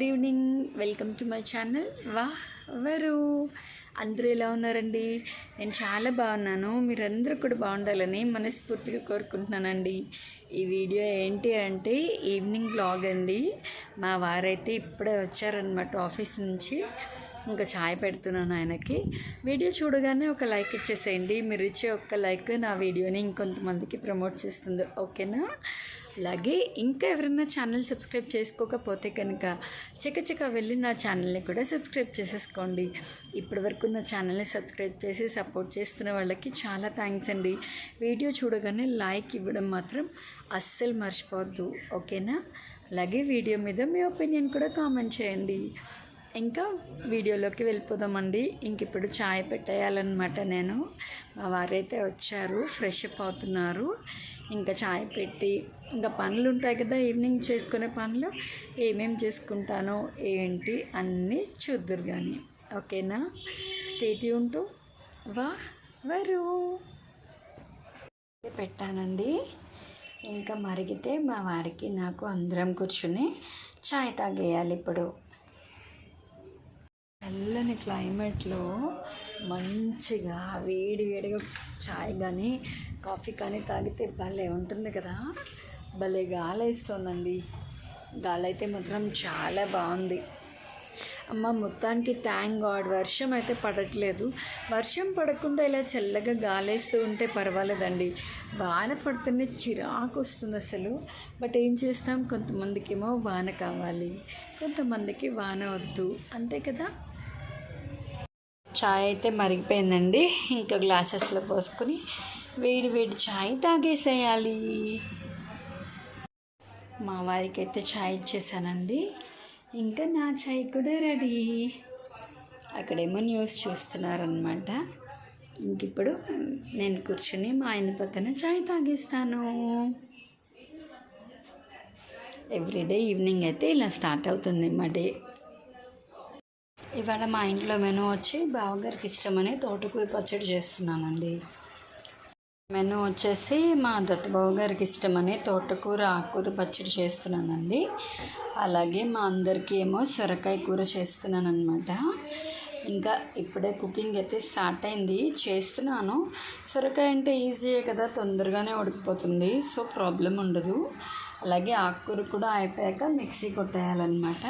Good evening. Welcome to my channel. వా ఎవరు? అందరూ ఎలా ఉన్నారండి? నేను చాలా బాగున్నాను. మీరందరూ కూడా బాగుండాలని మనస్ఫూర్తిగా కోరుకుంటున్నానండి. ఈ వీడియో ఏంటి అంటే ఈవినింగ్ బ్లాగ్ అండి. మా వారైతే ఇప్పుడే వచ్చారనమాట ఆఫీస్ నుంచి. ఇంకా ఛాయ్ పెడుతున్నాను ఆయనకి. వీడియో చూడగానే ఒక లైక్ ఇచ్చేసేయండి. మీరు ఇచ్చే ఒక్క లైక్ నా వీడియోని ఇంకొంతమందికి ప్రమోట్ చేస్తుంది. ఓకేనా? అలాగే ఇంకా ఎవరైనా ఛానల్ సబ్స్క్రైబ్ చేసుకోకపోతే కనుక చకచక వెళ్ళి నా ఛానల్ని కూడా సబ్స్క్రైబ్ చేసేసుకోండి. ఇప్పటి వరకు నా ఛానల్ని సబ్స్క్రైబ్ చేసి సపోర్ట్ చేస్తున్న వాళ్ళకి చాలా థ్యాంక్స్ అండి. వీడియో చూడగానే లైక్ ఇవ్వడం మాత్రం అస్సలు మర్చిపోవద్దు. ఓకేనా? అలాగే వీడియో మీద మీ ఒపీనియన్ కూడా కామెంట్ చేయండి. ఇంకా వీడియోలోకి వెళ్ళిపోదామండి. ఇంక ఇప్పుడు ఛాయ్ పెట్టేయాలన్నమాట నేను. మా వారైతే వచ్చారు ఫ్రెష్ అప్ అవుతున్నారు. ఇంకా ఛాయ్ పెట్టి ఇంకా పనులు ఉంటాయి కదా ఈవినింగ్ చేసుకునే పనులు ఏమేమి చేసుకుంటానో ఏంటి అన్నీ చూద్దరు కానీ ఓకేనా? స్టేటి ఉంటూ వా వరు. పెట్టానండి. ఇంకా మరిగితే మా వారికి నాకు అందరం కూర్చుని ఛాయ్ తాగేయాలి ఇప్పుడు. చల్లని క్లైమేట్లో మంచిగా వేడి వేడిగా చాయ్ కానీ కాఫీ కానీ తాగితే భలే ఉంటుంది కదా. భలే గాలి వేస్తుందండి గాలి అయితే మాత్రం చాలా బాగుంది. అమ్మ మొత్తానికి థ్యాంక్ గాడ్ వర్షం అయితే పడట్లేదు. వర్షం పడకుండా ఇలా చల్లగా గాలేస్తూ ఉంటే పర్వాలేదండి. వాన పడితేనే చిరాకు వస్తుంది అసలు. బట్ ఏం చేస్తాం? కొంతమందికి ఏమో వాన కావాలి. కొంతమందికి వాన వద్దు. అంతే కదా? చాయ్ అయితే మరిగిపోయిందండి. ఇంకా గ్లాసెస్లో పోసుకొని వేడి వేడి చాయ్ తాగేసేయాలి. మా వారికి అయితే చాయ్ ఇచ్చేసానండి. ఇంకా నా చాయ్ కూడా రెడీ. అక్కడేమో న్యూస్ చూస్తున్నారనమాట ఇంక ఇప్పుడు నేను కూర్చుని మా ఆయన పక్కన చాయ్ తాగేస్తాను. ఎవ్రీడే ఈవినింగ్ అయితే ఇలా స్టార్ట్ అవుతుంది మా డే. ఇవాళ మా ఇంట్లో మెనూ వచ్చి బావగారికి ఇష్టమని తోటకూర పచ్చడి చేస్తున్నానండి. మెనూ వచ్చేసి మా దత్తబాబు గారికి ఇష్టమని తోటకూర ఆకుకూర పచ్చడి చేస్తున్నానండి. అలాగే మా అందరికీ ఏమో సొరకాయ కూర చేస్తున్నాను అనమాట ఇంకా ఇప్పుడే కుకింగ్ అయితే స్టార్ట్ అయింది. చేస్తున్నాను. సొరకాయ అంటే ఈజీయే కదా తొందరగానే ఉడికిపోతుంది. సో ప్రాబ్లం ఉండదు. అలాగే ఆకుకూర కూడా అయిపోయాక మిక్సీ కొట్టేయాలన్నమాట.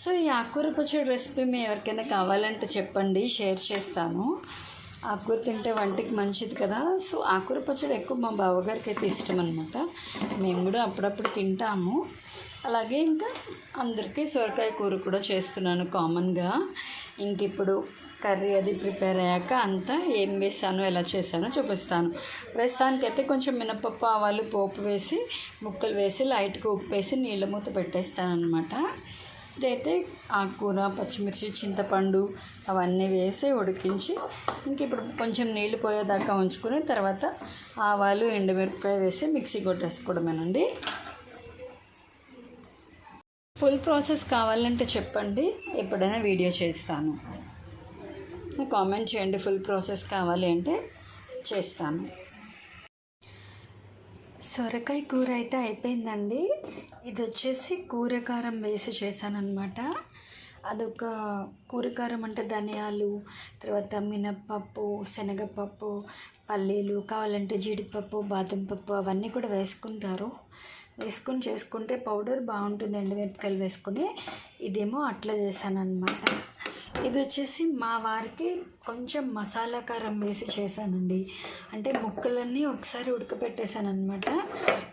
సో ఈ ఆకుకూర పచ్చడి రెసిపీ మీ ఎవరికైనా కావాలంటే చెప్పండి షేర్ చేస్తాను. ఆకుకూర తింటే వంటికి మంచిది కదా. సో ఆకుకూర పచ్చడి ఎక్కువ మా బావగారికి అయితే ఇష్టం అనమాట మేము కూడా అప్పుడప్పుడు తింటాము. అలాగే ఇంకా అందరికీ సొరకాయ కూర కూడా చేస్తున్నాను కామన్గా. ఇంక ఇప్పుడు కర్రీ అది ప్రిపేర్ అయ్యాక అంతా ఏం వేసాను ఎలా చేశానో చూపిస్తాను. ప్రస్తుతానికైతే కొంచెం మినపప్పు ఆవాలు పోపు వేసి ముక్కలు వేసి లైట్గా ఉప్పు వేసి నీళ్ళ మూత పెట్టేస్తాను అనమాట ఇదైతే ఆకుకూర పచ్చిమిర్చి చింతపండు అవన్నీ వేసి ఉడికించి ఇంక ఇప్పుడు కొంచెం నీళ్ళు పోయేదాకా ఉంచుకుని తర్వాత ఆవాలు ఎండుమిరపకాయ వేసి మిక్సీ కొట్టేసుకోవడమేనండి. ఫుల్ ప్రాసెస్ కావాలంటే చెప్పండి. ఎప్పుడైనా వీడియో చేస్తాను. కామెంట్ చేయండి ఫుల్ ప్రాసెస్ కావాలి అంటే చేస్తాను. సొరకాయ కూర అయితే అయిపోయిందండి. ఇది వచ్చేసి కూరకారం వేసి చేశానమాట అదొక కూరకారం అంటే ధనియాలు తర్వాత మినప్పప్పు శనగపప్పు పల్లీలు కావాలంటే జీడిపప్పు బాదం పప్పు అవన్నీ కూడా వేసుకుంటారు. వేసుకొని చేసుకుంటే పౌడర్ బాగుంటుంది ఎండుమిరపకాయలు వేసుకుని. ఇదేమో అట్లా చేశాను అనమాట ఇది వచ్చేసి మా వారికి కొంచెం మసాలా కారం వేసి చేశానండి. అంటే ముక్కలన్నీ ఒకసారి ఉడకపెట్టేశాను అనమాట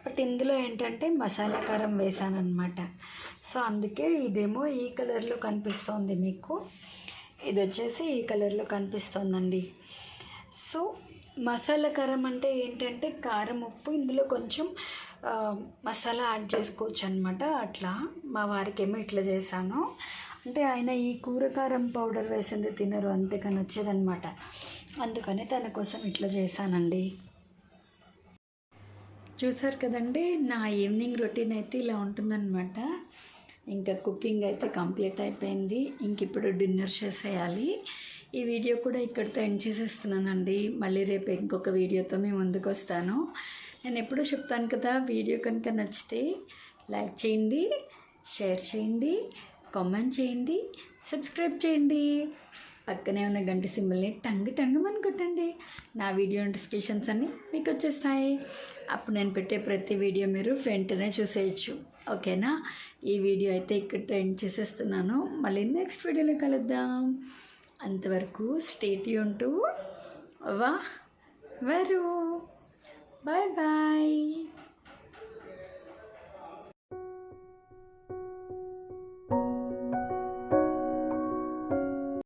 బట్ ఇందులో ఏంటంటే మసాలా కారం వేసాను అనమాట సో అందుకే ఇదేమో ఈ కలర్లో కనిపిస్తోంది మీకు. ఇది వచ్చేసి ఈ కలర్లో కనిపిస్తోందండి. సో మసాలా కారం అంటే ఏంటంటే కారం ఉప్పు ఇందులో కొంచెం మసాలా యాడ్ చేసుకోవచ్చు అనమాట అట్లా మా వారికి ఏమో ఇట్లా చేశాను. అంటే ఆయన ఈ కూరకారం పౌడర్ వేసింది తినరు అంతేకాని వచ్చేదనమాట అందుకని తన కోసం ఇట్లా చేశానండి. చూసారు కదండి నా ఈవినింగ్ రొటీన్ అయితే ఇలా ఉంటుందన్నమాట. ఇంకా కుకింగ్ అయితే కంప్లీట్ అయిపోయింది. ఇంక ఇప్పుడు డిన్నర్ చేసేయాలి. ఈ వీడియో కూడా ఇక్కడితో ఎండ్ చేసేస్తున్నానండి. మళ్ళీ రేపు ఇంకొక వీడియోతో మేము ముందుకు వస్తాను. నేను ఎప్పుడూ చెప్తాను కదా వీడియో కనుక నచ్చితే లైక్ చేయండి షేర్ చేయండి కామెంట్ చేయండి సబ్స్క్రైబ్ చేయండి. పక్కనే ఉన్న గంట సింబల్ని టంగ్ టంగమని కొట్టండి. నా వీడియో నోటిఫికేషన్స్ అన్నీ మీకు వచ్చేస్తాయి. అప్పుడు నేను పెట్టే ప్రతి వీడియో మీరు వెంటనే చూసేయచ్చు. ఓకేనా? ఈ వీడియో అయితే ఇక్కడితో ఎండ్ చేసేస్తున్నాను. మళ్ళీ నెక్స్ట్ వీడియోలో కలుద్దాం. అంతవరకు స్టేటి ఉంటూ వా వరు. Bye bye.